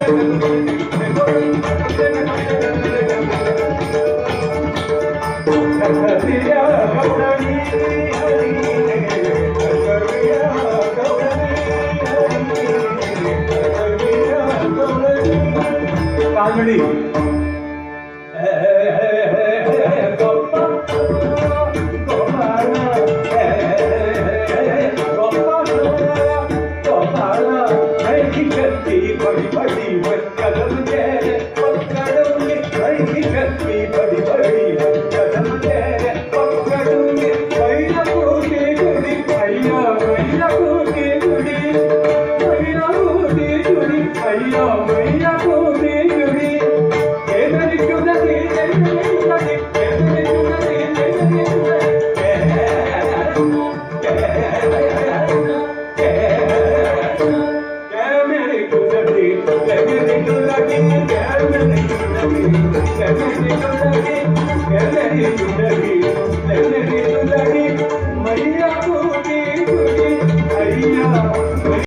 दुःख क्षेत्या गवणी होडी కత్తి పడి పడి బతకదంటే బతకడండి కత్తి కత్తి పడి పడి బతకదంటే బతకడండి పైన కోటి గుడి అయ్యా పైన కోటి అయ్యా Thank you.